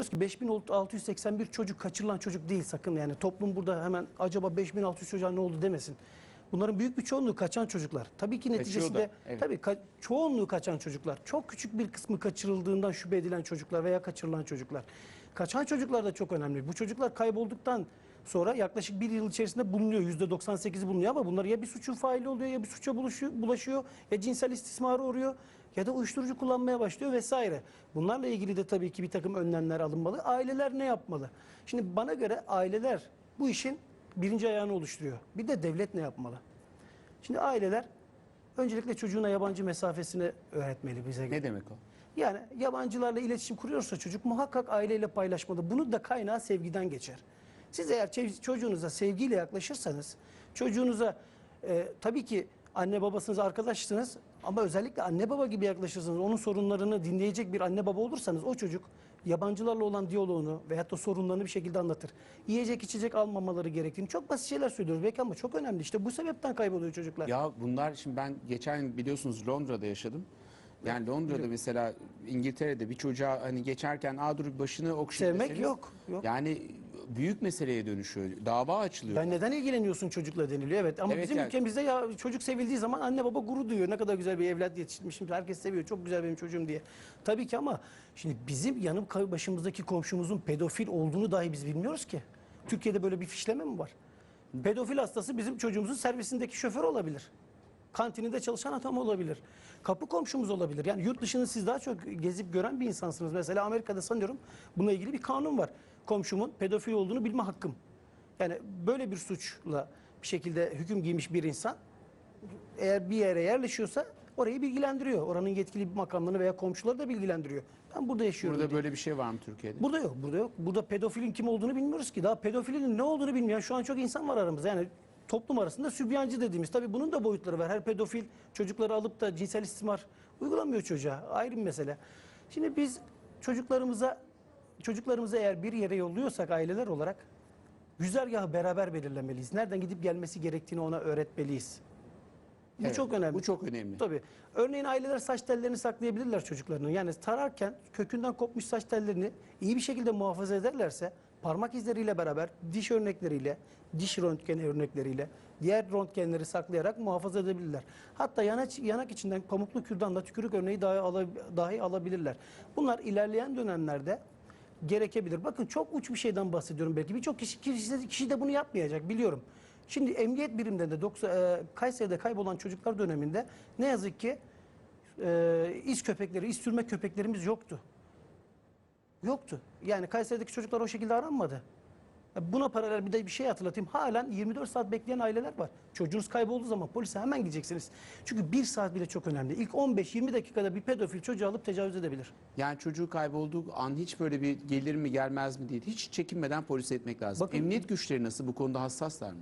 diyoruz ki 5681 çocuk kaçırılan çocuk değil sakın yani toplum burada hemen acaba 5600 çocuğa ne oldu demesin. Bunların büyük bir çoğunluğu kaçan çocuklar. Tabii ki neticesinde da, evet. tabii ka- çoğunluğu kaçan çocuklar. Çok küçük bir kısmı kaçırıldığından şüphe edilen çocuklar veya kaçırılan çocuklar. Kaçan çocuklar da çok önemli. Bu çocuklar kaybolduktan sonra yaklaşık bir yıl içerisinde bulunuyor. %98'i bulunuyor ama bunlar ya bir suçun faili oluyor ya bir suça bulaşıyor, ya cinsel istismara uğruyor ya da uyuşturucu kullanmaya başlıyor vesaire. Bunlarla ilgili de tabii ki bir takım önlemler alınmalı. Aileler ne yapmalı? Şimdi bana göre aileler bu işin birinci ayağını oluşturuyor. Bir de devlet ne yapmalı? Şimdi aileler öncelikle çocuğuna yabancı mesafesini öğretmeli bize. Ne demek o? Yani yabancılarla iletişim kuruyorsa çocuk muhakkak aileyle paylaşmalı. Bunu da kaynağı sevgiden geçer. Siz eğer çocuğunuza sevgiyle yaklaşırsanız, çocuğunuza e, tabii ki anne babasınız arkadaşsınız ama özellikle anne baba gibi yaklaşırsanız, onun sorunlarını dinleyecek bir anne baba olursanız o çocuk yabancılarla olan diyaloğunu veyahut da sorunlarını bir şekilde anlatır. Yiyecek içecek almamaları gerektiğini çok basit şeyler söylüyoruz belki ama çok önemli. İşte bu sebepten kayboluyor çocuklar. Ya bunlar şimdi ben geçen biliyorsunuz Londra'da yaşadım. Yani Londra'da mesela İngiltere'de bir çocuğa hani geçerken aa dur başını okşa Sevmek yok, yok. Yani büyük meseleye dönüşüyor. Dava açılıyor. Ya neden ilgileniyorsun çocukla deniliyor evet ama Evet bizim yani- ülkemizde ya çocuk sevildiği zaman anne baba gurur duyuyor. Ne kadar güzel bir evlat yetiştirmişim. Herkes seviyor. Çok güzel benim çocuğum diye. Tabii ki ama şimdi bizim yanım başımızdaki komşumuzun pedofil olduğunu dahi biz bilmiyoruz ki. Türkiye'de böyle bir fişleme mi var? Pedofil hastası bizim çocuğumuzun servisindeki şoför olabilir. Kantininde çalışan adam olabilir. Kapı komşumuz olabilir. Yani yurt dışını siz daha çok gezip gören bir insansınız. Mesela Amerika'da sanıyorum bununla ilgili bir kanun var. Komşumun pedofil olduğunu bilme hakkım. Yani böyle bir suçla bir şekilde hüküm giymiş bir insan eğer bir yere yerleşiyorsa orayı bilgilendiriyor. Oranın yetkili makamlarını veya komşuları da bilgilendiriyor. Ben burada yaşıyorum. Burada diye. böyle bir şey var mı Türkiye'de? Burada yok, burada yok. Burada pedofilin kim olduğunu bilmiyoruz ki. Daha pedofilin ne olduğunu bilmeyen şu an çok insan var aramızda. Yani toplum arasında sübyancı dediğimiz. Tabii bunun da boyutları var. Her pedofil çocukları alıp da cinsel istismar uygulamıyor çocuğa. Ayrı bir mesele. Şimdi biz çocuklarımıza çocuklarımızı eğer bir yere yolluyorsak aileler olarak güzergahı beraber belirlemeliyiz. Nereden gidip gelmesi gerektiğini ona öğretmeliyiz. Bu Evet, çok önemli. bu çok önemli. Tabii. Örneğin aileler saç tellerini saklayabilirler çocuklarının. Yani tararken kökünden kopmuş saç tellerini iyi bir şekilde muhafaza ederlerse parmak izleriyle beraber diş örnekleriyle, diş röntgen örnekleriyle diğer röntgenleri saklayarak muhafaza edebilirler. Hatta yanak, yanak içinden pamuklu kürdanla tükürük örneği dahi, ala- dahi alabilirler. Bunlar ilerleyen dönemlerde gerekebilir. Bakın çok uç bir şeyden bahsediyorum belki. Birçok kişi, kişi, kişi de bunu yapmayacak biliyorum. Şimdi emniyet birimlerinde 90, e, Kayseri'de kaybolan çocuklar döneminde ne yazık ki e, iz köpekleri, iz sürme köpeklerimiz yoktu. Yoktu. Yani Kayseri'deki çocuklar o şekilde aranmadı. Buna paralel bir de bir şey hatırlatayım. Halen 24 saat bekleyen aileler var. Çocuğunuz kaybolduğu zaman polise hemen gideceksiniz. Çünkü bir saat bile çok önemli. İlk 15-20 dakikada bir pedofil çocuğu alıp tecavüz edebilir. Yani çocuğu kaybolduğu an hiç böyle bir gelir mi gelmez mi diye hiç çekinmeden polise etmek lazım. Bakın- Emniyet güçleri nasıl bu konuda hassaslar mı?